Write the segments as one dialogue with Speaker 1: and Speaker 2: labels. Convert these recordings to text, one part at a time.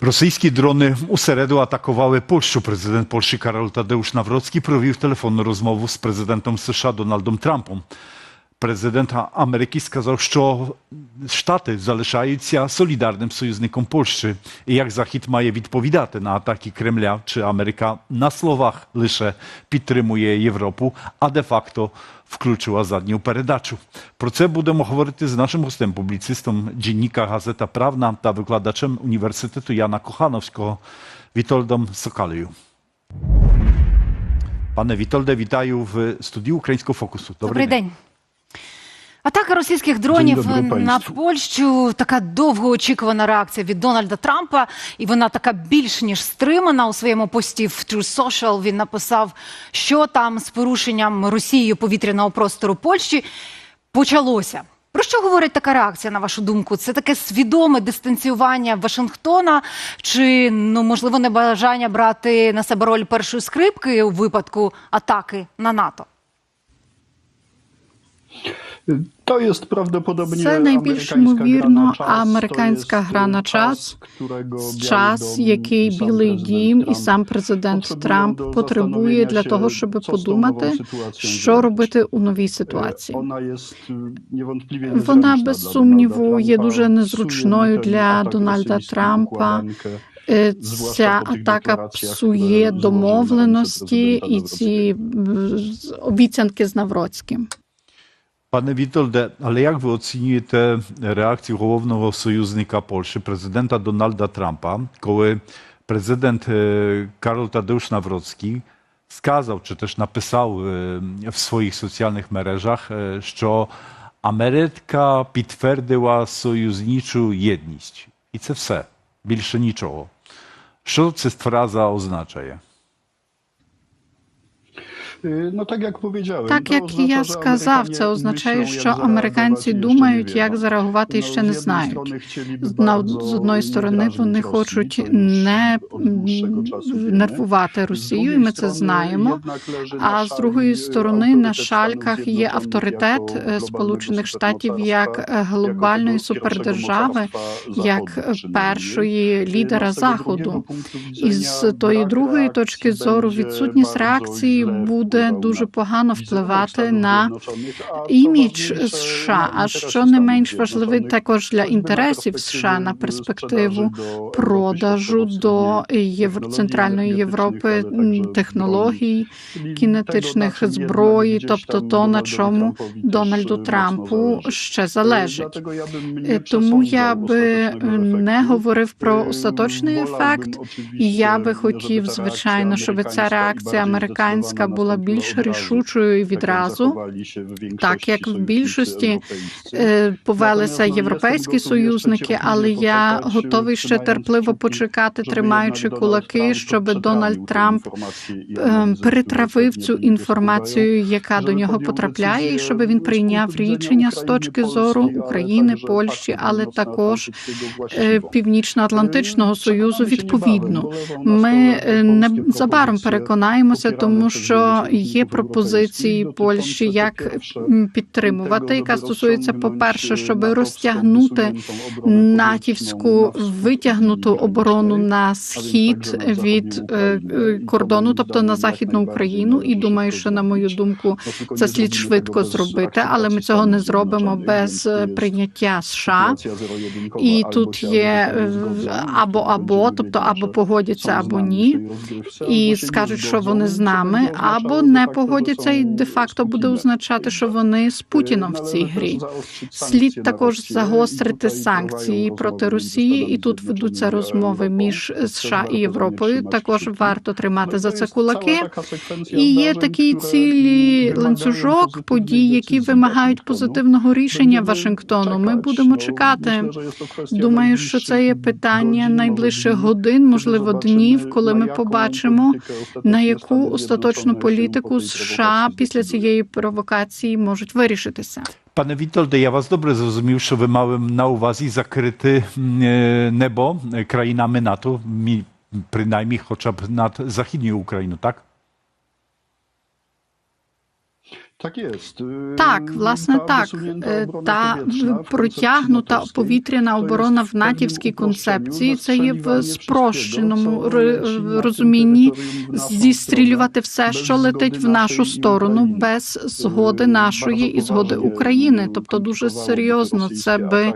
Speaker 1: Російські дрони у середу атакували Польщу. Президент Польщі Карол Тадeusz Навроцький провів телефонну розмову з президентом США Дональдом Трампом. Президент Америки сказав, що Штати залишаються солідарним союзником Польщі. І як Захід має відповідати на атаки Кремля, чи Америка на словах лише підтримує Європу, а де-факто включила задню передачу. Про це будемо говорити з нашим гостем, публіцистом dziennika Газета Правна та викладачем університету Яна Кохановського Вітольдом Сокалею. Пане Вітольде, вітаю в студії Українського фокусу.
Speaker 2: Добрий день. Атака російських дронів на. Польщу така довгоочікувана реакція від Дональда Трампа, і вона така більш ніж стримана у своєму пості в True Social. Він написав, що там з порушенням Росією повітряного простору Польщі почалося. Про що говорить така реакція, на вашу думку? Це таке свідоме дистанціювання Вашингтона, чи ну можливо небажання брати на себе роль першої скрипки у випадку атаки на НАТО?
Speaker 3: To jest prawdopodobnie
Speaker 4: Це найбільш
Speaker 3: amerykańska
Speaker 4: ймовірно
Speaker 3: gra na czas.
Speaker 4: американська гра на час, час, який Білий Дім і сам президент Трамп потребує для того, щоб подумати, що робити у новій ситуації. Вона без сумніву є дуже незручною для Дональда Трампа. Ця атака псує домовленості і ці обіцянки з Навроцьким.
Speaker 1: Panie Witolde, ale jak wy oceniujecie reakcję głównego sojusznika Polski, prezydenta Donalda Trumpa, kiedy prezydent e, Karol Tadeusz Nawrocki skazał, czy też napisał e, w swoich socjalnych mereżach, e, że Ameryka potwierdziła sojuszniczą jedność. I to wszystko, więcej niczego. Co ta fraza
Speaker 3: oznacza? No tak jak powiedziałem.
Speaker 4: Так
Speaker 3: to
Speaker 4: як
Speaker 3: oznacza,
Speaker 4: я
Speaker 3: że
Speaker 4: сказав,
Speaker 3: Amerykanie
Speaker 4: це означає,
Speaker 3: myślą,
Speaker 4: що
Speaker 3: jak
Speaker 4: американці думають,
Speaker 3: nie
Speaker 4: як зареагувати і ще
Speaker 3: z
Speaker 4: не
Speaker 3: jednej
Speaker 4: знають. З- одної
Speaker 3: nie
Speaker 4: сторони вони хочуть не нервувати
Speaker 3: Z
Speaker 4: Росію, і
Speaker 3: drugiej
Speaker 4: ми це
Speaker 3: strony
Speaker 4: знаємо. А з другої сторони на
Speaker 3: autorytet
Speaker 4: шальках є авторитет е, Сполучених Штатів як е, глобальної супердержави, як е, першої лідера заходу. І з тої другої
Speaker 3: reakcji
Speaker 4: точки зору відсутність реакції
Speaker 3: źle
Speaker 4: буде дуже погано впливати на імідж США. А що не менш важливий також для інтересів США на перспективу продажу до Євро... Центральної Європи технологій, кінетичних зброї, тобто то, на чому Дональду Трампу ще залежить. Е, Тому я би не говорив про
Speaker 3: Е,
Speaker 4: остаточний ефект, я би хотів, звичайно, щоб ця реакція американська
Speaker 3: zdecydowana
Speaker 4: була більш рішучою відразу. Так як в більшості е, повелися європейські союзники, але я готовий ще терпливо почекати, тримаючи кулаки, щоб Дональд Трамп е, перетравив цю інформацію, яка до нього потрапляє, і щоб він прийняв рішення з точки зору України, Польщі, але також е. Північно-Атлантичного
Speaker 3: Е,
Speaker 4: Союзу відповідно. Ми е, незабаром переконаємося, тому що є пропозиції Польщі, як підтримувати, яка стосується,
Speaker 3: rozciągnąć
Speaker 4: по-перше, щоб розтягнути натівську витягнуту оборону на схід від е, е, кордону, тобто на західну Україну. І думаю, що на мою думку, це слід швидко зробити, але ми цього не зробимо без е, прийняття США. І тут є е, або або, тобто або погодяться, або ні. І скажуть, що вони з нами,
Speaker 3: będzie
Speaker 4: або не погодяться і де-факто буде означати, що вони з Путіном в цій грі. Слід також загострити санкції проти Росії, і тут ведуться розмови між США і Європою. Також варто тримати за це кулаки. І є такий
Speaker 3: wymagają
Speaker 4: ланцюжок подій, які вимагають позитивного рішення Вашингтону. Ми будемо чекати. Думаю, що це є питання найближчих годин, можливо, днів, коли ми побачимо, на яку остаточну
Speaker 3: się
Speaker 4: політику США після цієї провокації можуть вирішитися.
Speaker 1: Пане Вітольде, я вас добре зрозумів, що ви мали на увазі закрити е, небо країнами НАТО, мі- принаймні хоча б так?
Speaker 3: Y,
Speaker 4: Так, власне, так. Е, Та протягнута повітряна оборона в натівській концепції. Це є в спрощеному
Speaker 3: na
Speaker 4: розумінні зістрілювати все, що летить в нашу сторону, без згоди
Speaker 3: Е,
Speaker 4: нашої і згоди України.
Speaker 3: е,
Speaker 4: Тобто дуже серйозно це би е,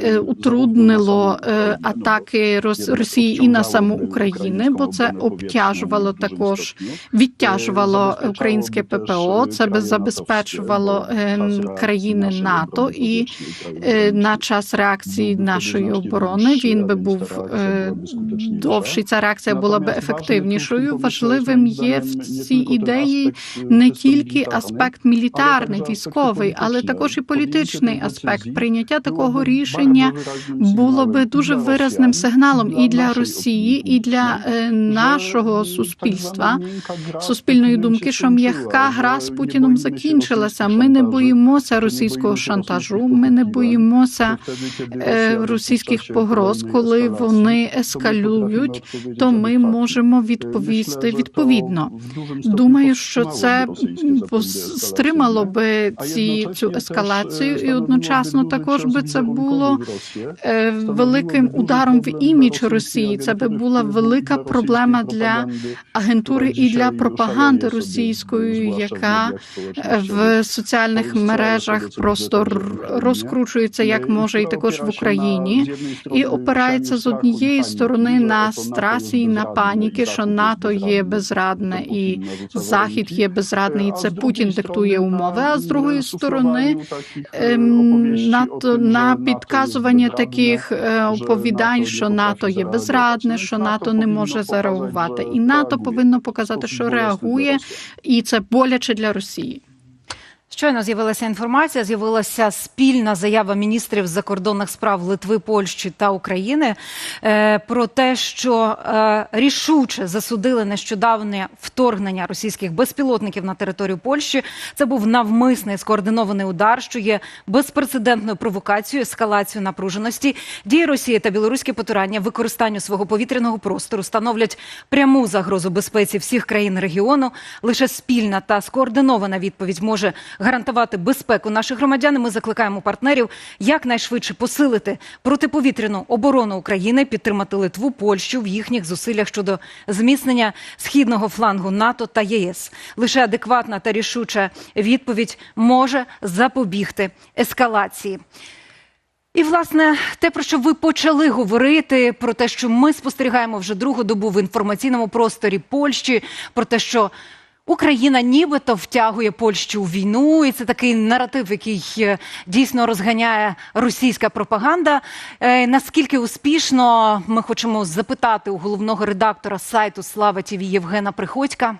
Speaker 3: е,
Speaker 4: утруднило е, атаки Рос- Росії і на саму Україну, бо це обтяжувало також відтяжувало українське ППО. Це би забезпечувало
Speaker 3: натовські, бо
Speaker 4: ем, країни НАТО і е, на час реакції нашої оборони він би був е, довший. Ця реакція була би ефективнішою.
Speaker 3: важливим
Speaker 4: є в цій ідеї не тільки аспект мілітарний, військовий, але також і
Speaker 3: політичний.
Speaker 4: аспект. Прийняття такого рішення було би дуже виразним сигналом і для Росії, і для е, нашого суспільства. Суспільної думки, що м'яка гра з Путіном закінчилася. Ми не боїмося російського шантажу. Ми не боїмося е, російських погроз, коли вони ескалюють, то ми можемо відповісти
Speaker 3: że to
Speaker 4: відповідно. Думаю, що це стримало би ці цю ескалацію,
Speaker 3: е,
Speaker 4: і одночасно також би це було е, великим ударом в імідж Росії. Це би була велика проблема для агентури і для пропаганди російської, яка. В соціальних мережах просто розкручується як може, і також в Україні. І опирається з однієї сторони на
Speaker 3: НАТО
Speaker 4: страсі і на паніки, що НАТО є
Speaker 3: безрадне,
Speaker 4: і Захід є безрадний, і це Путін диктує умови. А з другої сторони
Speaker 3: е,
Speaker 4: ем,
Speaker 3: оповіщень
Speaker 4: на, підказування таких е, оповідань, що НАТО є безрадне, що
Speaker 3: НАТО
Speaker 4: НАТО не може зареагувати, і НАТО повинно показати, що реагує, і це боляче для Росії.
Speaker 2: Щойно з'явилася інформація. З'явилася спільна заява міністрів закордонних справ Литви, Польщі та України е, про те, що е, рішуче засудили нещодавнє вторгнення російських безпілотників на територію Польщі. Це був навмисний скоординований удар, що є безпрецедентною провокацією, ескалацією напруженості. Дії Росії та білоруське потурання використанню свого повітряного простору становлять пряму загрозу безпеці всіх країн регіону. Лише спільна та скоординована відповідь може гарантувати безпеку наших громадян. Ми закликаємо партнерів якнайшвидше посилити протиповітряну оборону України, підтримати Литву, Польщу в їхніх зусиллях щодо зміцнення східного флангу НАТО та ЄС. Лише адекватна та рішуча відповідь може запобігти ескалації. І власне те, про що ви почали говорити, про те, що ми спостерігаємо вже другу добу в інформаційному просторі Польщі, про те, що Україна нібито втягує Польщу у війну, і це такий наратив, який е, дійсно розганяє російська пропаганда. Е, Наскільки успішно ми хочемо запитати у головного редактора сайту Слава ТІВІ Євгена Приходька.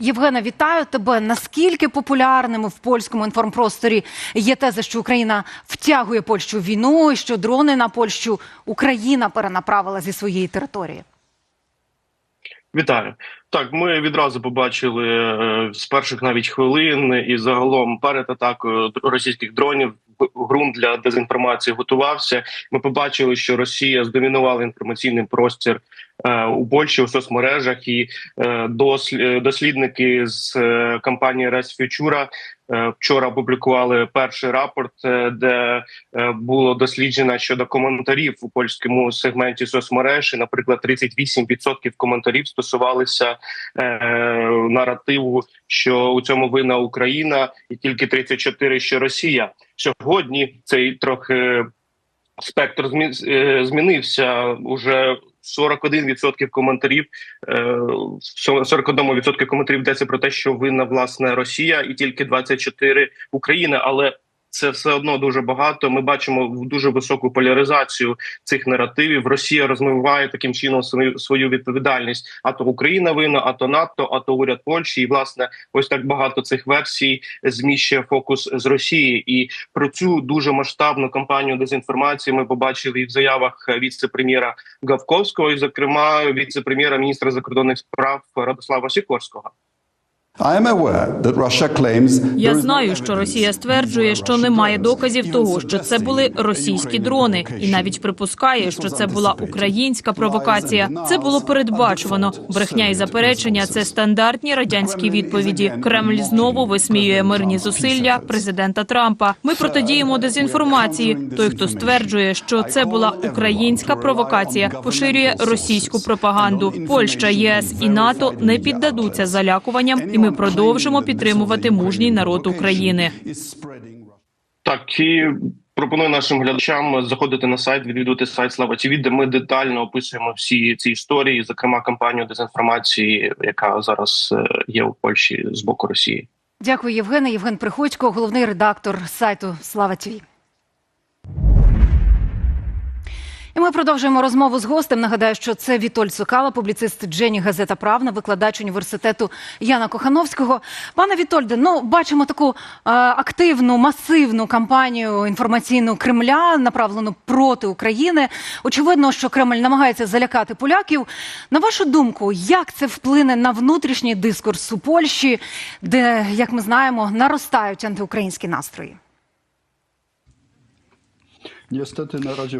Speaker 2: Євгена, вітаю тебе. Наскільки популярними в польському інформпросторі є теза, що Україна втягує Польщу в війну, і що дрони на Польщу Україна перенаправила зі своєї території?
Speaker 5: Вітаю. Так, ми відразу побачили е, з перших навіть хвилин і загалом перед атакою російських дронів ґрунт для дезінформації готувався. Ми побачили, що Росія здомінувала інформаційний простір е, у Польщі у соцмережах, і е, дослідники з е, компанії Resfutura е, вчора опублікували перший рапорт, де було досліджено щодо коментарів у польському сегменті соцмереж. І, наприклад, 38% коментарів стосувалися наративу, що у цьому винна Україна, і тільки 34% що Росія. Сьогодні цей трохи спектр змі- е, змінився уже. 41% коментарів, е, 41% коментарів йдеться про те, що винна власне Росія, і тільки 24% Україна. Але це все одно дуже багато. Ми бачимо дуже високу поляризацію цих наративів. Росія розмиває таким чином свою свою відповідальність. А то Україна винна, а то НАТО, а то уряд Польщі. І власне, ось так багато цих версій зміщує фокус з Росії. І про цю дуже масштабну кампанію дезінформації ми побачили і в заявах віце-прем'єра Гавковського, і зокрема віце-прем'єра міністра закордонних справ Радослава Сікорського.
Speaker 6: Я знаю, що Росія стверджує, що немає доказів того, що це були російські дрони, і навіть припускає, що це була українська провокація. Це було передбачувано. Брехня і заперечення це стандартні радянські відповіді. Кремль знову висміює мирні зусилля президента Трампа. Ми протидіємо дезінформації. Той, хто стверджує, що це була українська провокація, поширює російську пропаганду. Польща, єС і НАТО не піддадуться залякуванням, і ми продовжимо підтримувати мужній народ України.
Speaker 5: Так і пропоную нашим глядачам заходити на сайт, відвідувати сайт Слава ТВ, де ми детально описуємо всі ці історії, зокрема кампанію дезінформації, яка зараз е, є у Польщі з боку Росії.
Speaker 2: Дякую, Євгене. Євген Приходько, головний редактор сайту Слава ТВ. І ми продовжуємо розмову з гостем. Нагадаю, що це Вітоль Цукала, публіцист Джені Газета Правна, викладач університету Яна Кохановського. Пане Вітольде, ну бачимо таку е, активну, масивну кампанію інформаційну Кремля, направлену проти України. Очевидно, що Кремль намагається залякати поляків. На вашу думку, як це вплине на внутрішній дискурс у Польщі, де, як ми знаємо, наростають антиукраїнські настрої?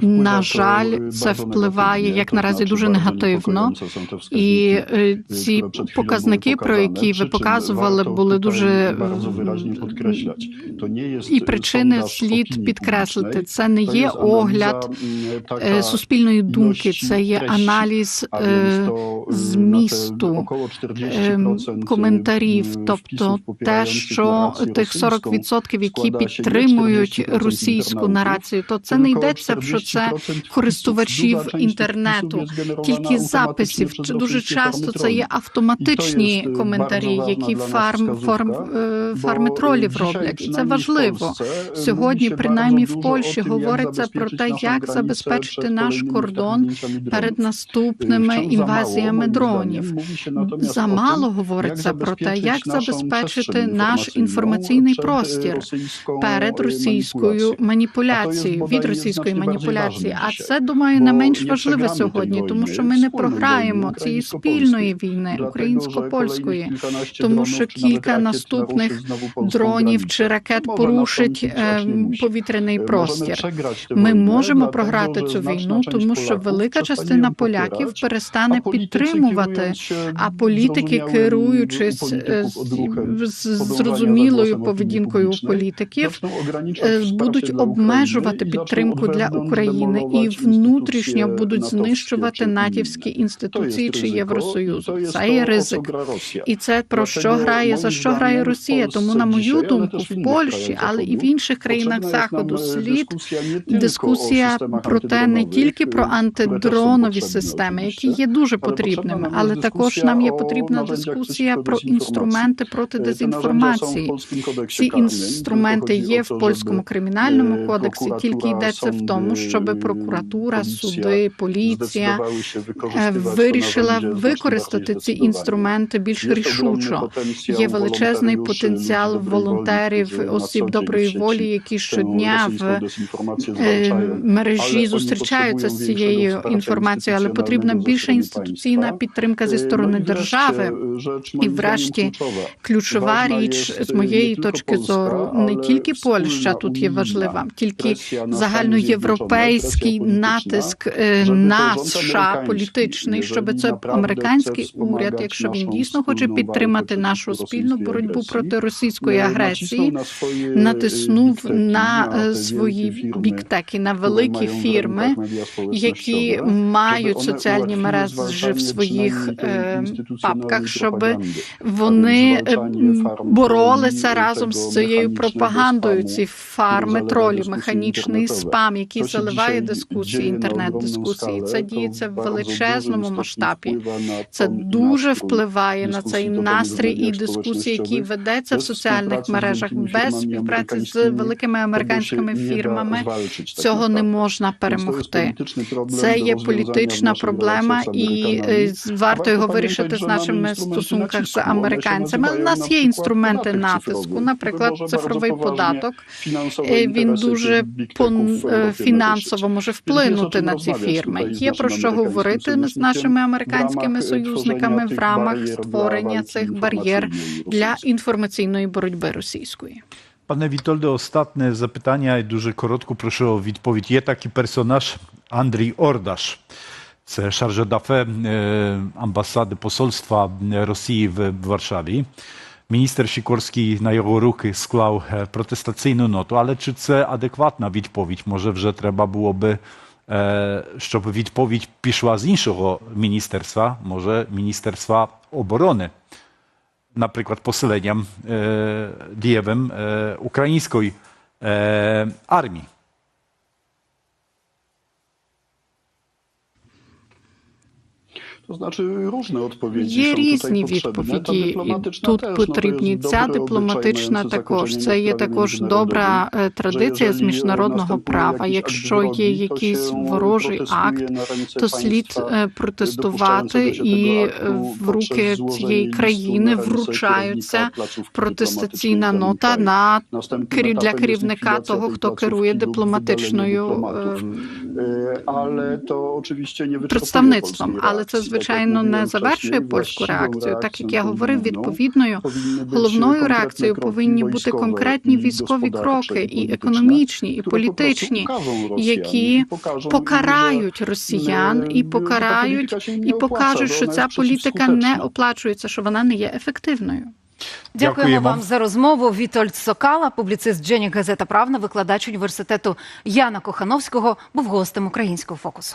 Speaker 4: На жаль, це впливає як наразі дуже негативно. І е, ці показники, про які ви показували, були дуже і причини слід підкреслити. Це не є огляд е, суспільної думки, це є аналіз е, змісту е, коментарів, тобто те, що тих 40%, які підтримують російську нарацію, то це не йдеться, що це користувачів інтернету, тільки записів. Дуже часто це є автоматичні коментарі, які фарм форм е, фарми тролів роблять, і це важливо. Сьогодні, принаймні в Польщі, говориться про те, як забезпечити наш кордон перед наступними інвазіями дронів. Замало говориться про те, як забезпечити наш інформаційний простір перед російською маніпуляцією від російської маніпуляції. А це думаю не менш важливе сьогодні, тому що ми не програємо цієї спільної війни українсько-польської, тому що кілька наступних дронів чи ракет порушить е, повітряний простір. Ми можемо програти цю війну, тому що велика частина поляків перестане підтримувати, а політики, керуючись е, з зрозумілою поведінкою політиків, е, будуть обмежувати підтримку для України і внутрішньо будуть знищувати натівські інституції чи Євросоюзу. Це є ризик, і це про що грає за що грає Росія. Тому, на мою думку, в Польщі, але і в інших країнах заходу слід дискусія про те не тільки про антидронові системи, які є дуже потрібними, але також нам є потрібна дискусія про інструменти проти дезінформації. Ці інструменти є в польському кримінальному кодексі. Тільки йдеться в тому, щоб прокуратура, суди, поліція е, вирішила використати ці інструменти більш рішучо. Є величезний потенціал волонтерів, осіб доброї волі, які щодня в е, мережі зустрічаються з цією інформацією, але потрібна більша інституційна підтримка зі сторони держави. І, врешті, ключова річ з моєї точки зору не тільки Польща тут є важлива, тільки загальноєвропейський натиск е, на США політичний, щоб це американський уряд, якщо він дійсно хоче підтримати нашу спільну боротьбу проти російської агресії, натиснув на е, свої біктеки, на великі фірми, які мають соціальні мережі в своїх е, папках, щоб вони боролися разом з цією пропагандою. Ці фарми тролів, механічний спам, який заливає дискусії, інтернет-дискусії. Це діється в величезному масштабі. Це дуже впливає на цей настрій і дискусії, які ведеться в соціальних мережах без співпраці з великими американськими фірмами. Цього не можна перемогти. Це є політична проблема, і е, варто його вирішити з нашими стосунках з американцями. У нас є інструменти натиску, наприклад, цифровий податок. Е, Він дуже е, фінансово може вплинути на ці фірми. Є про що говорити з нашими американськими союзниками в рамах створення цих бар'єр для інформаційної боротьби російської.
Speaker 1: Panie Witoldo, ostatnie zapytania i дуже коротко прошу o відповідь. Є такий персонаж Андрій Ордаш. Це шарже дафе е, амбасади посольства Росії в Варшаві. Міністр Сікорський на його руки склав е, протестаційну ноту. Але чи це адекватна відповідь? Може, вже треба було би, е, щоб відповідь пішла з іншого міністерства, може, Міністерства оборони наприклад, поселенням е, дієвим е, української е, армії.
Speaker 3: To znaczy różne odpowiedzi
Speaker 4: Є різні відповіді.
Speaker 3: dyplomatyczna
Speaker 4: Тут потрібні ця дипломатична також. Це є також добра е, традиція з міжнародного права. Якщо є якийсь ворожий акт, то слід е, протестувати і е, в руки цієї країни вручаються протестаційна нота на для керівника того, хто керує дипломатичною представництвом, але це звичайно не завершує польську реакцію. Так як я говорив, відповідною головною реакцією повинні бути конкретні військові кроки, і економічні, і політичні, які покарають росіян і покарають і покажуть, що ця політика не оплачується, що вона не є ефективною.
Speaker 2: Дякуємо
Speaker 1: Дякуємо.
Speaker 2: вам за розмову. Вітольд Сокала, публіцист Джені Газета Правна, викладач університету Яна Кохановського, був гостем українського фокусу.